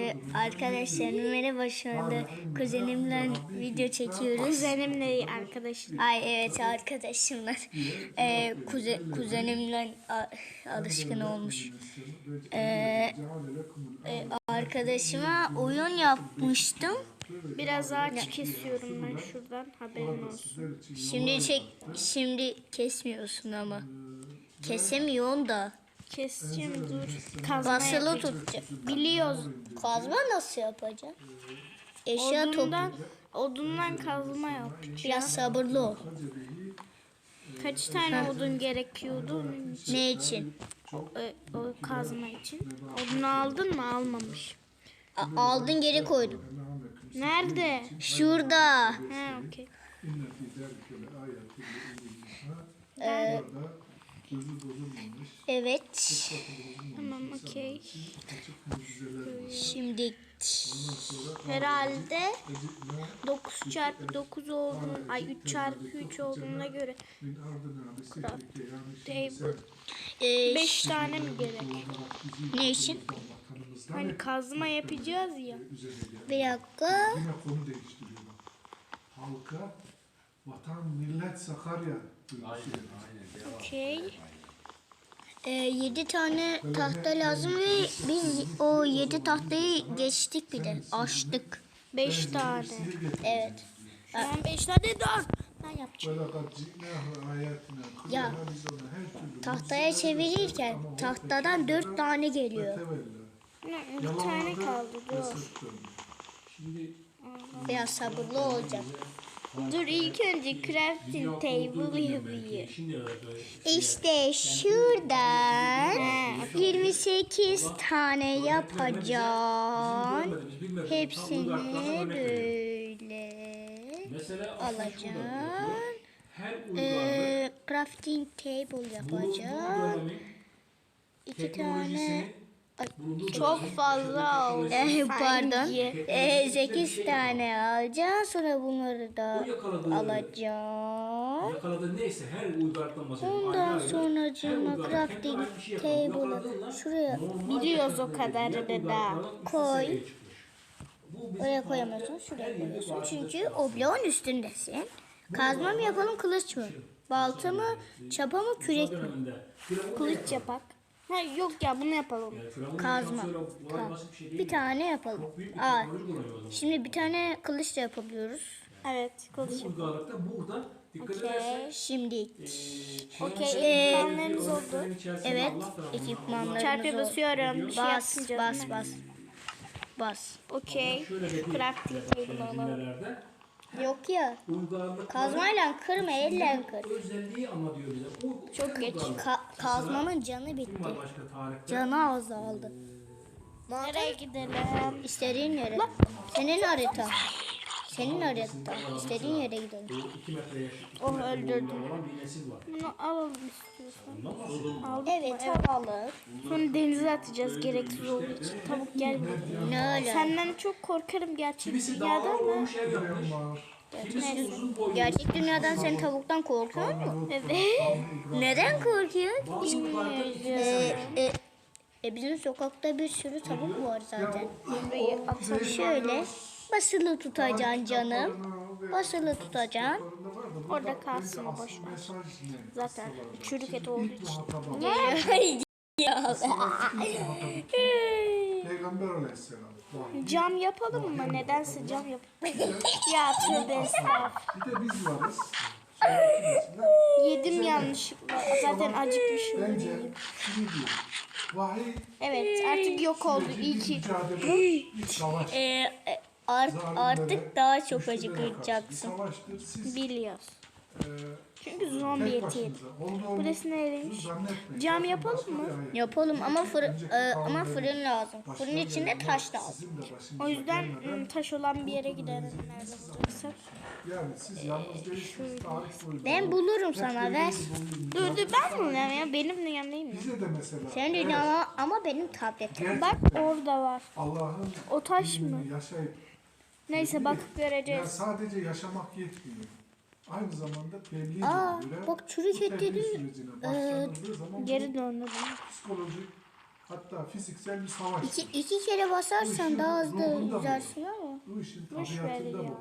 Ee, Arkadaşlar merhaba şu anda kuzenimle video çekiyoruz. Kuzenimle arkadaşım. Ay evet arkadaşımla. Ee, kuze, kuzenimle alışkın olmuş. Ee, e, arkadaşıma oyun yapmıştım. Biraz ağaç kesiyorum ben şuradan haberin olsun. Şimdi çek şimdi kesmiyorsun ama. Kesemiyorsun da. Keseceğim dur. Kazma Basılı yapacağım. tutacak. Biliyoruz. Kazma nasıl yapacak? Eşya Odundan, odundan kazma yapacağım. Biraz sabırlı ol. Kaç tane odun gerekiyordu için? Ne için? O, o kazma için. Odunu aldın mı? Almamış. A- aldın geri koydum. Nerede? Şurada. Ha okey. Ee, evet. Tamam okey. Şimdi Herhalde 9 çarpı 9 olduğunu, ay 3 çarpı 3 olduğuna göre table e, 5 tane mi gerek? ne için? Hani kazma yapacağız ya. Bir dakika. Yine konu değiştiriyorlar. Halka vatan millet Sakarya. Okey. E, 7 tane tahta lazım ve biz o 7 tahtayı geçtik bir de. Açtık. 5 tane. Evet. Ben 5 tane daha ben yapacağım. Ya, Tahtaya çevirirken tahtadan 4 tane geliyor. Bir tane kaldı dur. Biraz sabırlı olacak. Dur ilk önce crafting table yapayım. İşte şuradan 28 tane yapacağım. Hepsini böyle alacağım. Ee, crafting table yapacağım. İki tane. Çok fazla oldu. Eh, pardon. Ee, 8 tane alacağım. Sonra bunları da alacağım. yakaladığı neyse her uygarlıktan bahsediyorum. Ondan sonra cıma crafting şey table'ı şuraya Biliyoruz o kadarını da. Koy. Oraya koyamıyorsun, şuraya koyuyorsun. Çünkü o bloğun üstündesin. Kazma mı yapalım, kılıç mı? Balta mı, çapa mı, kürek mi? Kılıç yapak. Ha yok ya bunu yapalım. Kazma. Tamam. bir şey tane yapalım. Aa, şimdi bir tane kılıç da yapabiliyoruz. Evet kılıç Bu uygarlıkta burada dikkat Okey. edersen Şimdi Okey ekipmanlarımız oldu. evet ekipmanlarımız Çarpıya basıyorum. Bir şey Bas, yapmayacağız. bas, bas. Bas. Okey. Crafting table alalım. Yok ya. Kazmayla kırma, elle kır. özelliği anlatıyor bize. U- Çok geç. Ka- kazmanın canı bitti. var başka tarihte? Canı azaldı. Nereye gidelim? İstediğin yere. Senin harita. Senin harita. İstediğin yere gidelim. Bu iki metre yaş. iki Oh, öldürdüm. boyunda olan bir nesil var. Bunu alalım istiyorsan. Aldık Evet, alalım. Sonra denize atacağız gereksiz olduğu için. Tavuk gelmiyor. Ne öyle? Senden çok korkarım gerçek Kimisi dünyada ama. olmuş ev yapmış. Kimisi uzun boylu. Gerçek dünyadan sen tavuktan korkuyor mu? Evet. Neden korkuyor? Ee, e, e, bizim sokakta bir sürü tavuk var zaten. Burayı atalım. Şöyle basılı tutacaksın canım. Basılı tutacaksın. Orada kalsın o boş ver. Zaten çürük et olduğu için. ya. Peygamber aleyhisselam. Cam yapalım mı? Nedense cam yap. ya tövbe estağfurullah. Bir de biz varız. Yedim yanlışlıkla. Zaten acıkmışım. Bence şunu diyor. Vahiy Evet artık yok oldu. İyi ki. Ee, e, art, artık daha çok acıkacaksın. Biliyoruz. e, Çünkü zombi olduğunu Burası nereymiş? Cam yapalım mı? hayat. Yapalım ama Önceki e, ama fırın lazım. Fırın içinde taş lazım. O yüzden ım, taş olan bir yere gidelim. Yani siz yalnız değilsiniz. Tarih boyunca. Ben bulurum sana ver. Dur dur ben mi bulayım ya? Benim de yanayım mı? Bize de mesela. Senin evet, dünyana ama benim tabletim. Bak orada var. Allah'ın O taş mı? yaşayıp Neyse bakıp göreceğiz. sadece yaşamak yetmiyor. Aynı zamanda tebliğ Aa, göre bak çürük bu et tebliğ dedi. sürecine başlanıldığı zaman Geri döndüm. psikolojik Hatta fiziksel bir savaş. İki, iki kere basarsan daha hızlı yüzersin ama. Bu işin tabiatında ya. bu var.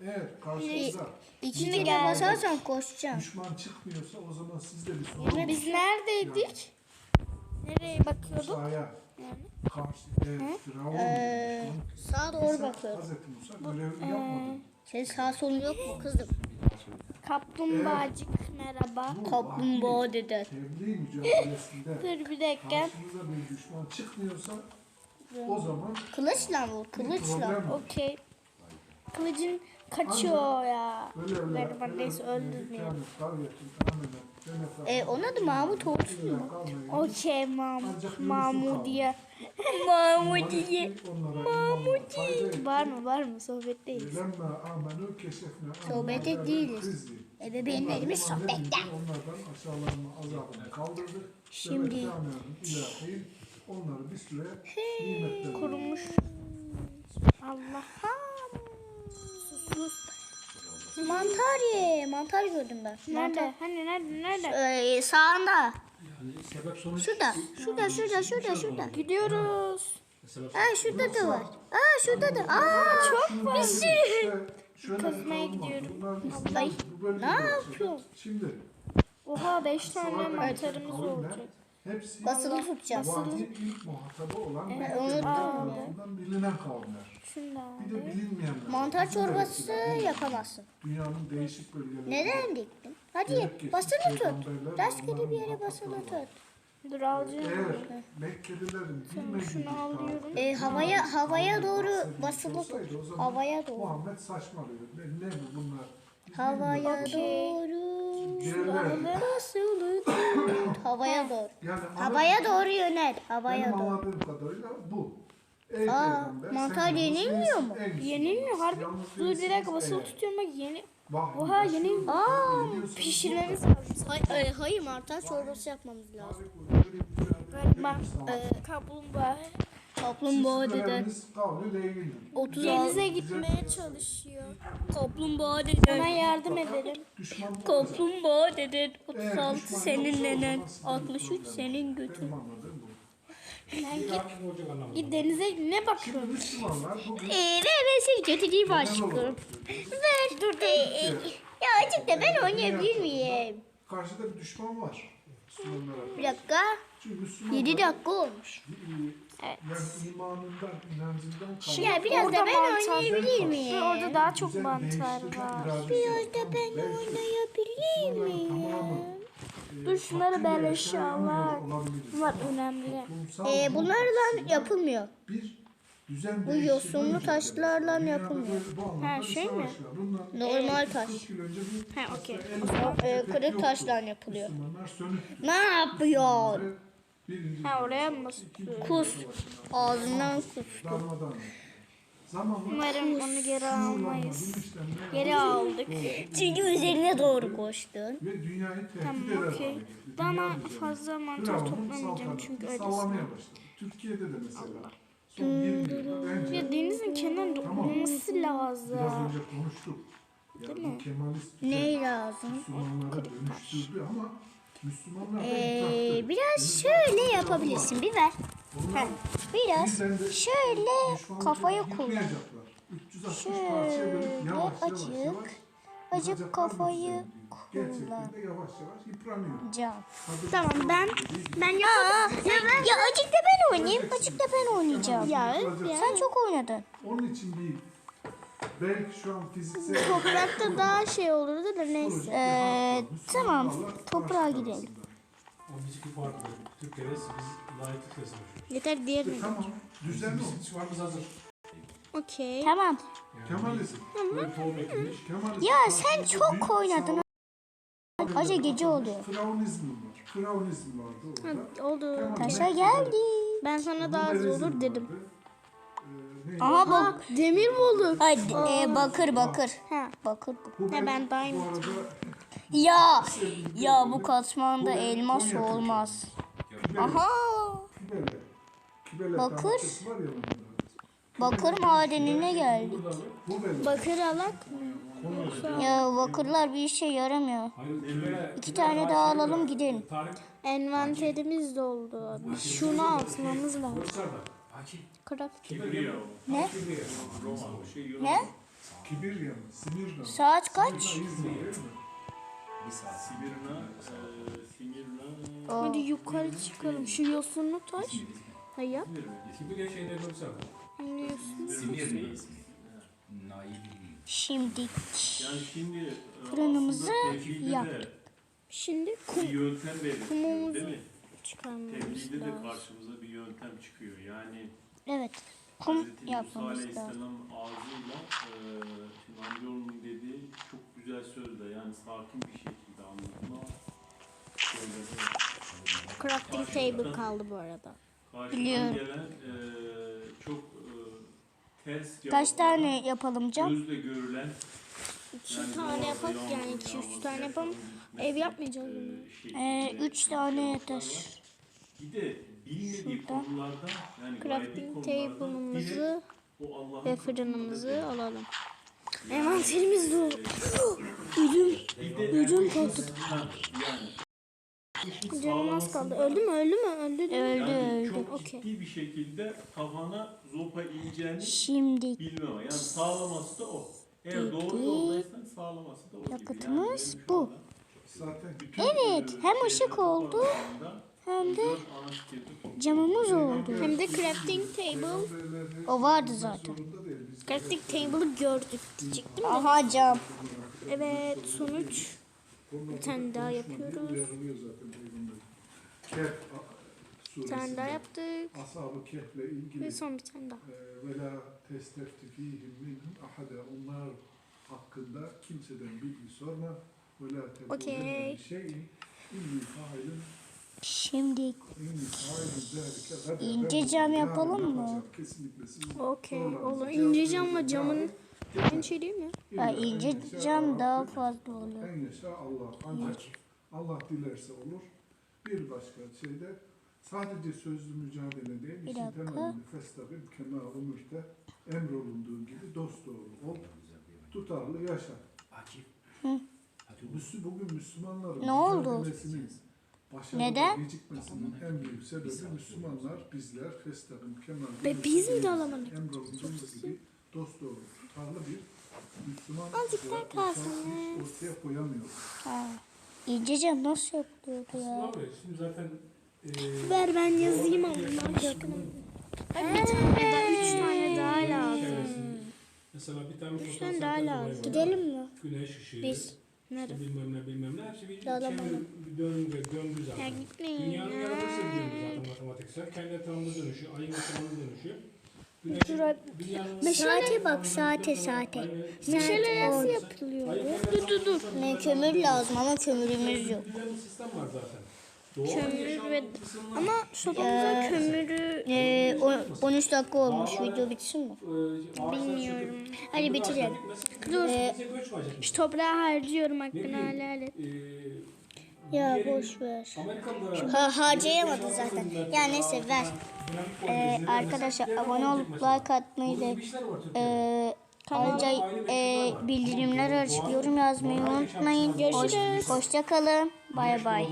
Eğer karşınıza İki kere basarsan koşacaksın. düşman çıkmıyorsa o zaman siz de bir sorun Biz neredeydik? Nereye bakıyorduk? Musa'ya karşı e, Firavun Ee, Sağa doğru bakıyorum. Hazreti Musa görevini yapmadı. Senin sağ solun yok mu kızım? Kaplumbağacık merhaba. Bu Kaplumbağa dede. Tebliğ mücadelesinde Dur bir dakika. karşınıza bir düşman çıkmıyorsa o zaman Kılıçla bir kılıçla. Okey. Kılıcın kaçıyor ya. Öyle. Gariban neyse öldürmüyor. E, onun adı Mahmut olsun mu? Okey Mahmut. Ancak Mahmudiye. Mahmudiye. Var mı var mı sohbetteyiz. Sohbette değiliz. Ebeveynlerimiz sohbette. Şimdi- onları bir süre Kurumuş. Allah'ım. Mantar ye. Mantar gördüm ben. Nerede? Hani nerede? Nerede? Ee, sağında. Yani sebep sonuç. Şurada. Şurada, şurada, şurada, şurada. Gidiyoruz. Sebep Ha şurada da var. Aa şurada da. Aa çok bir sürü. Kazmaya gidiyorum. Ay, ne yapıyorsun? Şimdi Oha 5 tane mantarımız olacak. Hepsi Basılı tutacağız. vahyin ilk muhatabı olan Evet, ve unuttum tarafından bilinen kavimler. Şundan. Bir de bilinmeyenler. Mantar Bizim çorbası yapamazsın. Dünyanın değişik bölgelerinde. Neden diktin? Hadi geçmiş basılı tut. peygamberler Rastgele bir yere basılı tut. Dur alacağım. Eğer Mekkelilerin bilmediği şunu alıyorum. Ee, havaya havaya doğru basılı tut. Havaya doğru. Muhammed saçmalıyor. Ne, ne bu bunlar? Biz Havaya bilmiyoruz. doğru Basılı tut. Havaya doğru. Yani Havaya doğru yönel. Havaya Benim doğru. anladığım kadarıyla bu. Ey Aa, peygamber, mantar sen yenilmiyor yalnız mu? değilsin, en Yenilmiyor harbi. Yalnız Dur bir dakika değilsiniz basılı eğer. tutuyorum bak yeni. Vahyi Oha, başlıyor, yenil- Aa, Pişirmemiz lazım. Hayır, hayır mantar çorbası yapmamız lazım. Galiba e, kaplumbağa. Kaplumbağa deden. Kavli leylin. 36. Denize gitmeye çalışıyor. Kaplumbağa Ona deden. yardım edelim. Düşman Kaplumbağa deden. Eğer 36 düşman senin nenen. zaman sizin 63 probleminiz. senin götün. Bu. Ben git, git denize ne Şimdi bakıyorsun? Müslümanlar bugün Ee, ve ben seni getireyim genel aşkım. Ver. Dur dur. Ya azıcık da ben oynayabilir miyim? Karşıda bir düşman var. Müslümanlara. Bir dakika. Çünkü Müslümanlar 7 dakika olmuş. Evet. yani imanından, inancından Ya biraz orada da ben oynayabilir miyim? Orada daha çok mantar var. Biraz da ben oynayabilir miyim? e, Dur şunları yaşayan eşyalar. Bunlar önemli. Ee, bunlarla yapılmıyor. bir düzen Bu yosunlu taşlarla yapılmıyor. Ha, şey mi? Normal 30-40 taş. Ha, okey. e, kırık taştan yapılıyor. Ne yapıyor? Ha, oraya mı Kus. Ağzından kustu. Umarım onu geri almayız. Geri aldık. Çünkü üzerine doğru koştun. Tamam, okey. Bana fazla mantar toplamayacağım çünkü başladı. Türkiye'de de mesela. Son 20 yılda bence Ya denizin kenarında Tamam. olması biraz lazım. önce konuştuk. Kemalist düzen Ne lazım? Müslümanlara dönüştürdü ama Müslümanlar Ee, biraz şöyle yapabilirsin. Bir ver. Biraz şöyle kafayı kullan. yıkmayacaklar. 360 parçaya bölüp Şöyle Acık yıkacaklar kafayı bu düzeni. kullan. Gerçekten de yavaş yavaş yıpranıyor. Can. Tabii Tamam ben ben Ya, ya, ya azıcık da ben oynayayım. Azıcık da ben oynayacağım. Ya, Sen çok oynadın. Onun için değil. Belki şu an fiziksel... toprakta daha şey olurdu da neyse. Ee, tamam, toprağa gidelim. O bizimki farklı. Türkiye'de biz layıklıkla savaşıyoruz. Yeter diğer E, Tamam. Düzen o. Bizim çıvarımız hazır. Okey. Tamam. Kemalizm. Böyle tohum ekilmiş. Kemalizm Ya sen çok oynadın. Acı gece oluyor. Firavunizm var. Firavunizm vardı orada. Oldu. Kemal Taşa geldi. Ben sana daha az olur dedim. vardı. Ee? Aha bak. Demir bulduk. Ay, e, bakır bakır. Ha. Bakır bu. Hubel, ben arada Ya ya bu katmanda elmas olmaz. Aha. Bakır. Bakır madenine geldik. Bakır alak mı? Ya bakırlar bir işe yaramıyor. Hayır, İki tane daha alalım gidelim. Envanterimiz doldu. Şunu atmamız lazım. Korsar'da. Craft. Kibriya o. Ne? Roma şey Yunan. Ne? Kibirya mı? Simirna. Saat kaç? E, Simirna, Hadi yukarı çıkalım. Şu yosunlu taş. Ha yap. Kibirya şeyde? Nail. şimdi yani şimdi e, Fırınımızı yaptık. Şimdi kum Kumumuzu çıkarmamız Tevhide de lazım. karşımıza bir yöntem çıkıyor. Yani evet kum. Musa yapmamız lazım. Aleyhisselam ağzıyla e, şimdi amcaoğlunun dediği çok güzel sözle yani sakin bir şekilde anlatma. Şöyle Crafting table kaldı bu arada. Biliyorum. gelen e, çok e, ters Kaç cevaplara tane yapalım cam? Gözle görülen İki yani tane doğada yapak yani iki üç yağması, tane yapalım. Ev yapmayacağız mı? Ee, üç tane cevaplar yeter. var. Bir de bilmediği Şurada. konularda yani gaybi Crafting table'ımızı ve fırınımızı alalım. Envanterimiz dolu. Ödüm. Ha, yani Canım az kaldı. Öldü mü? Öldü mü? Öldü mi? Öldü yani öldü. çok Okey. ciddi bir şekilde kafana zopa ineceğini Şimdi bilmem. Yani sağlaması da o. Eğer doğru Peki. yoldaysan sağlaması da o gibi. Yakıtımız bu. anda Zaten bütün, Evet, e, hem ışık oldu, hem de camımız oldu. Hem de crafting table. O vardı zaten. Crafting table'ı gördük diyecektim de. Aha cam. Evet sonuç. Bir tane daha yapıyoruz. Bir tane daha yaptık. Ve ilgili son bir tane daha. Testefti fihim minhum ahada onlar hakkında kimseden bilgi sorma ve la tebulenne şeyin inni Şimdi. İnce cam yapalım mı? Okey olur. İnce camla camın aynı şey değil mi? ha, ince cam daha fazla oluyor. En yaşa Allah. Ancak Allah dilerse olur. Bir başka şeyde sadece sözlü mücadele değil. Bir dakika. Emrolunduğu gibi dost doğru ol. Tutarlı yaşa. Akif. Hı. Müslü, bugün Müslümanların Ne oldu? Neden? gecikmesinin en büyük sebebi Müslümanlar bizler festabim kema Ve biz mi de alamadık? emrolunduğumuz gibi dost doğru tutarlı bir Müslüman Azıcık daha kalsın ortaya koyamıyor. Ha. Nasıl yapılıyordu Aslında ya? abi şimdi zaten e, Ver ben yazayım ama ben yakınım. Ay bir tane daha, üç tane daha lazım. çevresini- Mesela bir tane Üç tane daha zaten lazım. Gidelim mi? Güneş ışığı. Biz. Nerede? bilmem ne bilmem ne. Hepsi bir Dağılamadım. çevir, bir döndü, döndü Ya zaten. gitmeyin Dünyanın ya. yaratılışı biliyoruz zaten matematiksel. Kendi etrafında dönüşüyor. Ayın etrafında dönüşüyor. Saate bak saate saate. Meşale nasıl yapılıyor? Dur dur dur. Ne kömür lazım ama kömürümüz yok. Bir sistem var zaten. Kömür ve- Ama sobamıza kömürü Ee, o- 13 dakika olmuş. Video bitsin mi? Ee, Bilmiyorum. Hadi bitirelim. Dur. Zaten. şu toprağı harcıyorum hakkını helal et. ee, Ya boş ver. Ha, harcayamadı zaten. Ya neyse ver. Ee, arkadaşlar abone olup like atmayı da e, ayrıca e, bildirimler açıp yorum yazmayı unutmayın. Hoş, hoşça kalın. Bay bay.